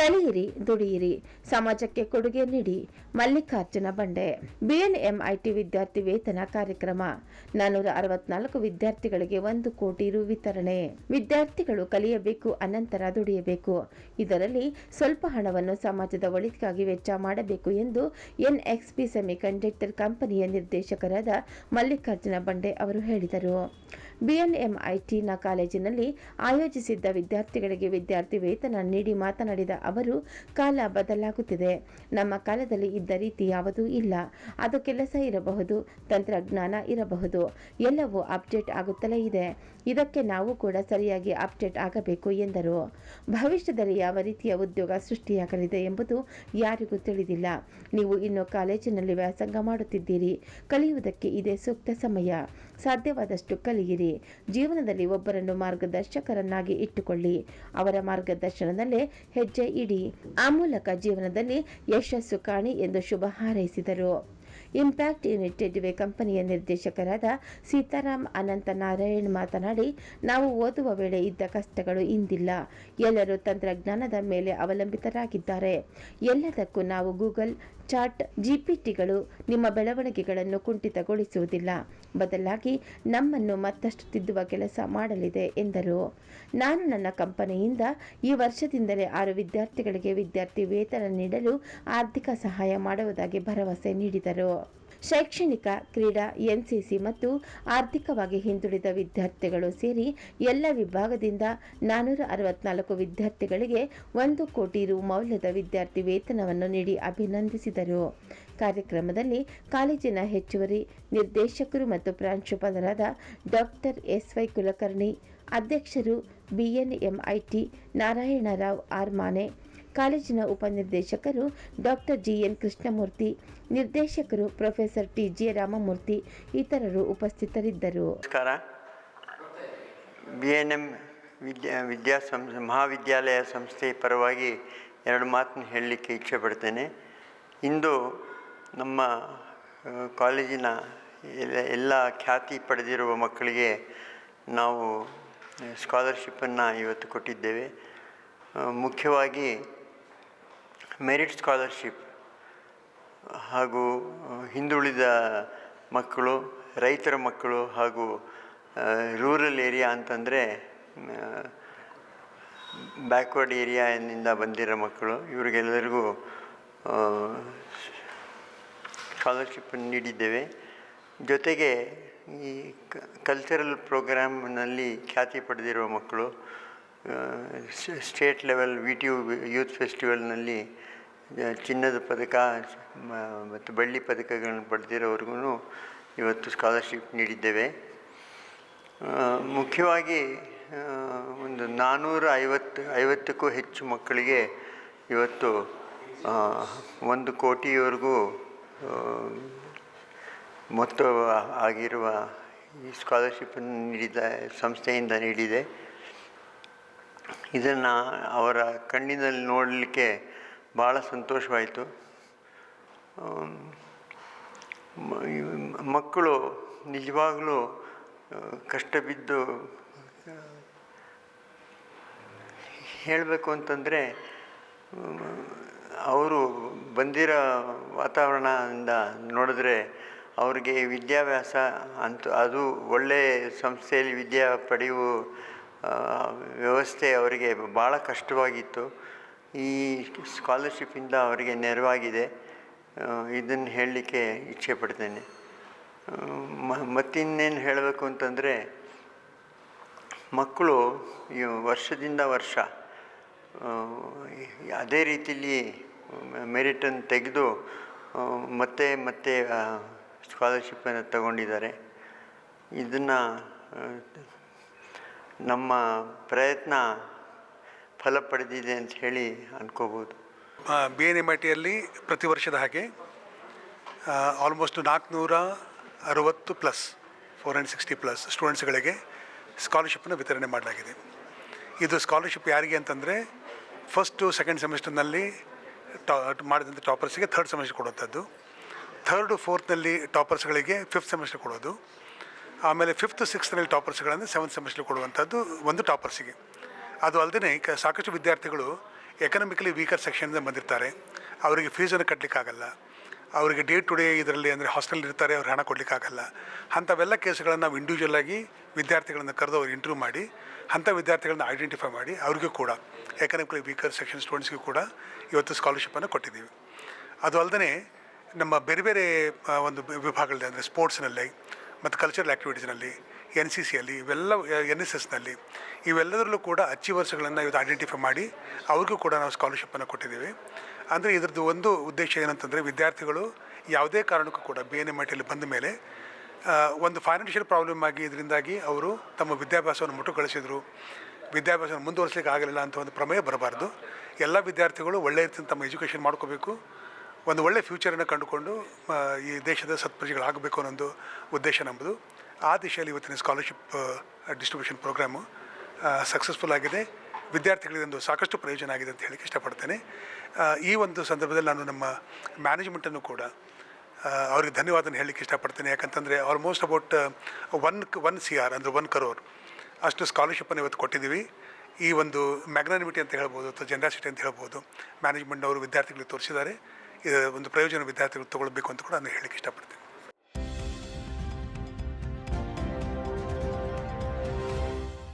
ಕಲಿಯಿರಿ ದುಡಿಯಿರಿ, ಸಮಾಜಕ್ಕೆ ಕೊಡುಗೆ ನೀಡಿ. ಮಲ್ಲಿಕಾರ್ಜುನ ಬಂಡೆ ಬಿಎನ್ಎಂಐಟಿ ವಿದ್ಯಾರ್ಥಿ ವೇತನ ಕಾರ್ಯಕ್ರಮ. ನಾನೂರ ಅರವತ್ನಾಲ್ಕು ವಿದ್ಯಾರ್ಥಿಗಳಿಗೆ ಒಂದು ಕೋಟಿ ರು ವಿತರಣೆ. ವಿದ್ಯಾರ್ಥಿಗಳು ಕಲಿಯಬೇಕು, ಅನಂತರ ದುಡಿಯಬೇಕು. ಇದರಲ್ಲಿ ಸ್ವಲ್ಪ ಹಣವನ್ನು ಸಮಾಜದ ಒಳಿತಿಗಾಗಿ ವೆಚ್ಚ ಮಾಡಬೇಕು ಎಂದು ಎನ್ಎಕ್ಸ್ಪಿ ಸೆಮಿಕಂಡಕ್ಟರ್ ಕಂಪನಿಯ ನಿರ್ದೇಶಕರಾದ ಮಲ್ಲಿಕಾರ್ಜುನ ಬಂಡೆ ಅವರು ಹೇಳಿದರು. ಬಿಎನ್ಎಂಐಟಿನ ಕಾಲೇಜಿನಲ್ಲಿ ಆಯೋಜಿಸಿದ್ದ ವಿದ್ಯಾರ್ಥಿಗಳಿಗೆ ವಿದ್ಯಾರ್ಥಿ ವೇತನ ನೀಡಿ ಮಾತನಾಡಿದ ಅವರು, ಕಾಲ ಬದಲಾಗುತ್ತಿದೆ. ನಮ್ಮ ಕಾಲದಲ್ಲಿ ಇದ್ದ ರೀತಿ ಯಾವುದೂ ಇಲ್ಲ. ಅದು ಕೆಲಸ ಇರಬಹುದು, ತಂತ್ರಜ್ಞಾನ ಇರಬಹುದು. ಎಲ್ಲವೂ ಅಪ್ಡೇಟ್ ಆಗುತ್ತಲೇ ಇದೆ. ಇದಕ್ಕೆ ನಾವು ಕೂಡ ಸರಿಯಾಗಿ ಅಪ್ಡೇಟ್ ಆಗಬೇಕು ಎಂದರು. ಭವಿಷ್ಯದಲ್ಲಿ ಯಾವ ರೀತಿಯ ಉದ್ಯೋಗ ಸೃಷ್ಟಿಯಾಗಲಿದೆ ಎಂಬುದು ಯಾರಿಗೂ ತಿಳಿದಿಲ್ಲ. ನೀವು ಇನ್ನು ಕಾಲೇಜಿನಲ್ಲಿ ವ್ಯಾಸಂಗ ಮಾಡುತ್ತಿದ್ದೀರಿ. ಕಲಿಯುವುದಕ್ಕೆ ಇದೇ ಸೂಕ್ತ ಸಮಯ. ಸಾಧ್ಯವಾದಷ್ಟು ಕಲಿಯಿರಿ. ಜೀವನದಲ್ಲಿ ಒಬ್ಬರನ್ನು ಮಾರ್ಗದರ್ಶಕರನ್ನಾಗಿ ಇಟ್ಟುಕೊಳ್ಳಿ. ಅವರ ಮಾರ್ಗದರ್ಶನದಲ್ಲೇ ಹೆಜ್ಜೆ ಇಡಿ. ಆ ಮೂಲಕ ಜೀವನದಲ್ಲಿ ಯಶಸ್ಸು ಕಾಣಿ ಎಂದು ಶುಭ ಹಾರೈಸಿದರು. ಇಂಪ್ಯಾಕ್ಟ್ ಯುನಿಟೆಡ್ ವೇ ಕಂಪನಿಯ ನಿರ್ದೇಶಕರಾದ ಸೀತಾರಾಮ್ ಅನಂತ ನಾರಾಯಣ್ ಮಾತನಾಡಿ, ನಾವು ಓದುವ ವೇಳೆ ಇದ್ದ ಕಷ್ಟಗಳು ಇಂದಿಲ್ಲ. ಎಲ್ಲರೂ ತಂತ್ರಜ್ಞಾನದ ಮೇಲೆ ಅವಲಂಬಿತರಾಗಿದ್ದಾರೆ. ಎಲ್ಲದಕ್ಕೂ ನಾವು ಗೂಗಲ್ ಚಾಟ್ ಜಿಪಿಟಿಗಳು ನಿಮ್ಮ ಬೆಳವಣಿಗೆಗಳನ್ನು ಕುಂಠಿತಗೊಳಿಸುವುದಿಲ್ಲ. ಬದಲಾಗಿ ನಮ್ಮನ್ನು ಮತ್ತಷ್ಟು ತಿದ್ದುವ ಕೆಲಸ ಮಾಡಲಿದೆ, ಎಂದರು. ನಾನು ನನ್ನ ಕಂಪನಿಯಿಂದ ಈ ವರ್ಷದಿಂದಲೇ ಆರು ವಿದ್ಯಾರ್ಥಿಗಳಿಗೆ ವಿದ್ಯಾರ್ಥಿ ವೇತನ ನೀಡಲು ಆರ್ಥಿಕ ಸಹಾಯ ಮಾಡುವುದಾಗಿ ಭರವಸೆ ನೀಡಿದರು. ಶೈಕ್ಷಣಿಕ ಕ್ರೀಡಾ, ಎನ್ಸಿಸಿ ಮತ್ತು ಆರ್ಥಿಕವಾಗಿ ಹಿಂದುಳಿದ ವಿದ್ಯಾರ್ಥಿಗಳು ಸೇರಿ ಎಲ್ಲ ವಿಭಾಗದಿಂದ ನಾನೂರ ಅರವತ್ನಾಲ್ಕು ವಿದ್ಯಾರ್ಥಿಗಳಿಗೆ ಒಂದು ಕೋಟಿ ರು ಮೌಲ್ಯದ ವಿದ್ಯಾರ್ಥಿ ವೇತನವನ್ನು ನೀಡಿ ಅಭಿನಂದಿಸಿದರು. ಕಾರ್ಯಕ್ರಮದಲ್ಲಿ ಕಾಲೇಜಿನ ಹೆಚ್ಚುವರಿ ನಿರ್ದೇಶಕರು ಮತ್ತು ಪ್ರಾಂಶುಪಾಲರಾದ ಡಾಕ್ಟರ್ ಎಸ್ ವೈ ಕುಲಕರ್ಣಿ, ಅಧ್ಯಕ್ಷರು ಬಿಎನ್ಎಂಐಟಿ ನಾರಾಯಣರಾವ್ ಆರ್ ಮಾನೆ ಕಾಲೇಜಿನ ಉಪನಿರ್ದೇಶಕರು ಡಾಕ್ಟರ್ ಜಿಎನ್ ಕೃಷ್ಣಮೂರ್ತಿ, ನಿರ್ದೇಶಕರು ಪ್ರೊಫೆಸರ್ ಟಿ ಜೆ ರಾಮಮೂರ್ತಿ ಇತರರು ಉಪಸ್ಥಿತರಿದ್ದರು. ನಮಸ್ಕಾರ. ಬಿ ಎನ್ ಎಂ ವಿದ್ಯಾ ವಿದ್ಯಾ ಮಹಾವಿದ್ಯಾಲಯ ಸಂಸ್ಥೆ ಪರವಾಗಿ ಎರಡು ಮಾತನ್ನು ಹೇಳಲಿಕ್ಕೆ ಇಚ್ಛೆ ಪಡ್ತೇನೆ ಇಂದು ನಮ್ಮ ಕಾಲೇಜಿನ ಎಲ್ಲ ಎಲ್ಲ ಖ್ಯಾತಿ ಪಡೆದಿರುವ ಮಕ್ಕಳಿಗೆ ನಾವು ಸ್ಕಾಲರ್ಶಿಪ್ಪನ್ನು ಇವತ್ತು ಕೊಟ್ಟಿದ್ದೇವೆ. ಮುಖ್ಯವಾಗಿ ಮೆರಿಟ್ ಸ್ಕಾಲರ್ಶಿಪ್ ಹಾಗೂ ಹಿಂದುಳಿದ ಮಕ್ಕಳು, ರೈತರ ಮಕ್ಕಳು ಹಾಗೂ ರೂರಲ್ ಏರಿಯಾ ಅಂತಂದರೆ ಬ್ಯಾಕ್ವರ್ಡ್ ಏರಿಯಾನಿಂದ ಬಂದಿರೋ ಮಕ್ಕಳು, ಇವರಿಗೆಲ್ಲರಿಗೂ ಸ್ಕಾಲರ್ಶಿಪ್ಪನ್ನು ನೀಡಿದ್ದೇವೆ. ಜೊತೆಗೆ ಈ ಕಲ್ಚರಲ್ ಪ್ರೋಗ್ರಾಮ್ನಲ್ಲಿ ಖ್ಯಾತಿ ಪಡೆದಿರುವ ಮಕ್ಕಳು state level V T U youth ಫೆಸ್ಟಿವಲ್ನಲ್ಲಿ ಚಿನ್ನದ ಪದಕ ಮತ್ತು ಬೆಳ್ಳಿ ಪದಕಗಳನ್ನು ಪಡೆದಿರೋವರೆಗೂ ಇವತ್ತು ಸ್ಕಾಲರ್ಶಿಪ್ ನೀಡಿದ್ದೇವೆ. ಮುಖ್ಯವಾಗಿ ಒಂದು ನಾನ್ನೂರ ಐವತ್ತು, ಐವತ್ತಕ್ಕೂ ಹೆಚ್ಚು ಮಕ್ಕಳಿಗೆ ಇವತ್ತು ಒಂದು ಕೋಟಿಯವರೆಗೂ ಮೊತ್ತ ಆಗಿರುವ ಈ ಸ್ಕಾಲರ್ಶಿಪ್ಪನ್ನು ನೀಡಿದ ಸಂಸ್ಥೆಯಿಂದ ನೀಡಿದೆ. ಇದನ್ನು ಅವರ ಕಣ್ಣಿನಲ್ಲಿ ನೋಡಲಿಕ್ಕೆ ಭಾಳ ಸಂತೋಷವಾಯಿತು. ಮಕ್ಕಳು ನಿಜವಾಗಲೂ ಕಷ್ಟ ಬಿದ್ದು ಹೇಳಬೇಕು ಅಂತಂದರೆ ಅವರು ಬಂದಿರೋ ವಾತಾವರಣದಿಂದ ನೋಡಿದ್ರೆ ಅವ್ರಿಗೆ ವಿದ್ಯಾಭ್ಯಾಸ ಅಂತ ಅದು ಒಳ್ಳೆಯ ಸಂಸ್ಥೆಯಲ್ಲಿ ವಿದ್ಯಾ ಪಡೆಯುವ ವ್ಯವಸ್ಥೆ ಅವರಿಗೆ ಭಾಳ ಕಷ್ಟವಾಗಿತ್ತು. ಈ ಸ್ಕಾಲರ್ಶಿಪ್ಪಿಂದ ಅವರಿಗೆ ನೆರವಾಗಿದೆ. ಇದನ್ನು ಹೇಳಲಿಕ್ಕೆ ಇಚ್ಛೆ ಪಡ್ತೇನೆ ಮತ್ತಿನ್ನೇನು ಹೇಳಬೇಕು ಅಂತಂದರೆ, ಮಕ್ಕಳು ವರ್ಷದಿಂದ ವರ್ಷ ಅದೇ ರೀತಿಯಲ್ಲಿ ಮೆರಿಟನ್ನು ತೆಗೆದು ಮತ್ತೆ ಮತ್ತೆ ಸ್ಕಾಲರ್ಶಿಪ್ಪನ್ನು ತಗೊಂಡಿದ್ದಾರೆ. ಇದನ್ನು ನಮ್ಮ ಪ್ರಯತ್ನ ಫಲ ಪಡೆದಿದೆ ಅಂತ ಹೇಳಿ ಅನ್ಕೋಬೋದು. ಬಿ ಎನ್ ಎಂ ಐ ಟಿಯಲ್ಲಿ ಪ್ರತಿ ವರ್ಷದ ಹಾಗೆ ಆಲ್ಮೋಸ್ಟ್ ನಾಲ್ಕುನೂರ ಅರುವತ್ತು plus four hundred sixty plus ಸ್ಟೂಡೆಂಟ್ಸ್ಗಳಿಗೆ ಸ್ಕಾಲರ್ಶಿಪ್ಪನ್ನು ವಿತರಣೆ ಮಾಡಲಾಗಿದೆ. ಇದು ಸ್ಕಾಲರ್ಶಿಪ್ ಯಾರಿಗೆ ಅಂತಂದರೆ ಫಸ್ಟು ಸೆಕೆಂಡ್ ಸೆಮಿಸ್ಟರ್ನಲ್ಲಿ ಟಾ ಮಾಡಿದಂಥ ಟಾಪರ್ಸ್ಗೆ ಥರ್ಡ್ ಸೆಮಿಸ್ಟರ್ ಕೊಡುವಂಥದ್ದು ಥರ್ಡು ಫೋರ್ತ್ನಲ್ಲಿ ಟಾಪರ್ಸ್ಗಳಿಗೆ ಫಿಫ್ತ್ ಸೆಮಿಸ್ಟರ್ ಕೊಡೋದು. ಆಮೇಲೆ ಫಿಫ್ತ್ ಸಿಕ್ಸ್ತ್ನಲ್ಲಿ ಟಾಪರ್ಸ್ಗಳನ್ನು ಸೆವೆಂತ್ ಸೆಮಿಸ್ಟರ್ ಕೊಡುವಂಥದ್ದು ಒಂದು ಟಾಪರ್ಸಿಗೆ. ಅದು ಅಲ್ಲದೆ ಸಾಕಷ್ಟು ವಿದ್ಯಾರ್ಥಿಗಳು ಎಕನಾಮಿಕಲಿ ವೀಕರ್ ಸೆಕ್ಷನಿಂದ ಬಂದಿರ್ತಾರೆ. ಅವರಿಗೆ ಫೀಸನ್ನು ಕಟ್ಟಲಿಕ್ಕಾಗಲ್ಲ ಅವರಿಗೆ ಡೇ ಟು ಡೇ ಇದರಲ್ಲಿ ಅಂದರೆ ಹಾಸ್ಟೆಲ್ ಇರ್ತಾರೆ ಅವ್ರು ಹಣ ಕೊಡಲಿಕ್ಕಾಗಲ್ಲ. ಅಂಥವೆಲ್ಲ ಕೇಸ್ಗಳನ್ನು ನಾವು ಇಂಡಿವಿಜುವಲ್ ಆಗಿ ವಿದ್ಯಾರ್ಥಿಗಳನ್ನು ಕರೆದು ಅವ್ರು ಇಂಟರ್ವ್ಯೂ ಮಾಡಿ, ಅಂಥ ವಿದ್ಯಾರ್ಥಿಗಳನ್ನ ಐಡೆಂಟಿಫೈ ಮಾಡಿ, ಅವ್ರಿಗೂ ಕೂಡ ಎಕನಾಮಿಕಲಿ ವೀಕರ್ ಸೆಕ್ಷನ್ ಸ್ಟೂಡೆಂಟ್ಸ್ಗೂ ಕೂಡ ಇವತ್ತು ಸ್ಕಾಲರ್ಶಿಪ್ಪನ್ನು ಕೊಟ್ಟಿದ್ದೀವಿ. ಅದು ಅಲ್ಲದೆ ನಮ್ಮ ಬೇರೆ ಬೇರೆ ಒಂದು ವಿಭಾಗಗಳಿದೆ ಅಂದರೆ ಸ್ಪೋರ್ಟ್ಸ್ನಲ್ಲಿ ಮತ್ತು ಕಲ್ಚರಲ್ ಆ್ಯಕ್ಟಿವಿಟೀಸ್ನಲ್ಲಿ ಎನ್ ಸಿ ಸಿಯಲ್ಲಿ ಇವೆಲ್ಲ ಎನ್ ಎಸ್ ಎಸ್ನಲ್ಲಿ ಇವೆಲ್ಲದರಲ್ಲೂ ಕೂಡ ಅಚೀವರ್ಸ್ಗಳನ್ನು ಇವತ್ತು ಐಡೆಂಟಿಫೈ ಮಾಡಿ ಅವ್ರಿಗೂ ಕೂಡ ನಾವು ಸ್ಕಾಲರ್ಶಿಪ್ಪನ್ನು ಕೊಟ್ಟಿದ್ದೀವಿ. ಅಂದರೆ ಇದ್ರದ್ದು ಒಂದು ಉದ್ದೇಶ ಏನಂತಂದರೆ ವಿದ್ಯಾರ್ಥಿಗಳು ಯಾವುದೇ ಕಾರಣಕ್ಕೂ ಕೂಡ ಬಿ ಎನ್ ಎಂ ಐ ಬಂದ ಮೇಲೆ ಒಂದು ಫೈನಾನ್ಷಿಯಲ್ ಪ್ರಾಬ್ಲಮ್ ಆಗಿ ಇದರಿಂದಾಗಿ ಅವರು ತಮ್ಮ ವಿದ್ಯಾಭ್ಯಾಸವನ್ನು ಮುಟ್ಟುಗೊಳಿಸಿದರು. ವಿದ್ಯಾಭ್ಯಾಸವನ್ನು ಮುಂದುವರಿಸಲಿಕ್ಕೆ ಆಗಲಿಲ್ಲ ಅಂತ ಒಂದು ಪ್ರಮೇಯ ಬರಬಾರ್ದು. ಎಲ್ಲ ವಿದ್ಯಾರ್ಥಿಗಳು ಒಳ್ಳೆಯ ರೀತಿಯಿಂದ ತಮ್ಮ ಎಜುಕೇಷನ್ ಮಾಡ್ಕೋಬೇಕು. ಒಂದು ಒಳ್ಳೆಯ ಫ್ಯೂಚರನ್ನು ಕಂಡುಕೊಂಡು ಈ ದೇಶದ ಸತ್ಪ್ರಜೆಗಳಾಗಬೇಕು ಅನ್ನೋದು ಉದ್ದೇಶ ನಮ್ಮದು ಆ ದಿಶೆಯಲ್ಲಿ ಇವತ್ತಿನ ಸ್ಕಾಲರ್ಶಿಪ್ ಡಿಸ್ಟ್ರಿಬ್ಯೂಷನ್ ಪ್ರೋಗ್ರಾಮು ಸಕ್ಸಸ್ಫುಲ್ ಆಗಿದೆ. ವಿದ್ಯಾರ್ಥಿಗಳಿಗೆ ಒಂದು ಸಾಕಷ್ಟು ಪ್ರಯೋಜನ ಆಗಿದೆ ಅಂತ ಹೇಳಕ್ಕೆ ಇಷ್ಟಪಡ್ತೇನೆ. ಈ ಒಂದು ಸಂದರ್ಭದಲ್ಲಿ ನಾನು ನಮ್ಮ ಮ್ಯಾನೇಜ್ಮೆಂಟನ್ನು ಕೂಡ ಅವರಿಗೆ ಧನ್ಯವಾದನ ಹೇಳಲಿಕ್ಕೆ ಇಷ್ಟಪಡ್ತೇನೆ. ಯಾಕಂತಂದರೆ almost about one one C R ಅಂದರೆ ಒನ್ ಕರೋರ್ ಅಷ್ಟು ಸ್ಕಾಲರ್ಶಿಪ್ಪನ್ನು ಇವತ್ತು ಕೊಟ್ಟಿದ್ದೀವಿ. ಈ ಒಂದು ಮ್ಯಾಗ್ನಾನಿಮಿಟಿ ಅಂತ ಹೇಳ್ಬೋದು ಅಥವಾ ಜನರಾಸಿಟಿ ಅಂತ ಹೇಳ್ಬೋದು ಮ್ಯಾನೇಜ್ಮೆಂಟ್ನವರು ವಿದ್ಯಾರ್ಥಿಗಳಿಗೆ ತೋರಿಸಿದ್ದಾರೆ. ಒಂದು ಪ್ರಯೋಜನ ವಿದ್ಯಾರ್ಥಿಗಳು ತಗೊಳ್ಬೇಕು ಅಂತ ಕೂಡ ನಾನು ಹೇಳಕ್ಕೆ ಇಷ್ಟಪಡ್ತೀನಿ.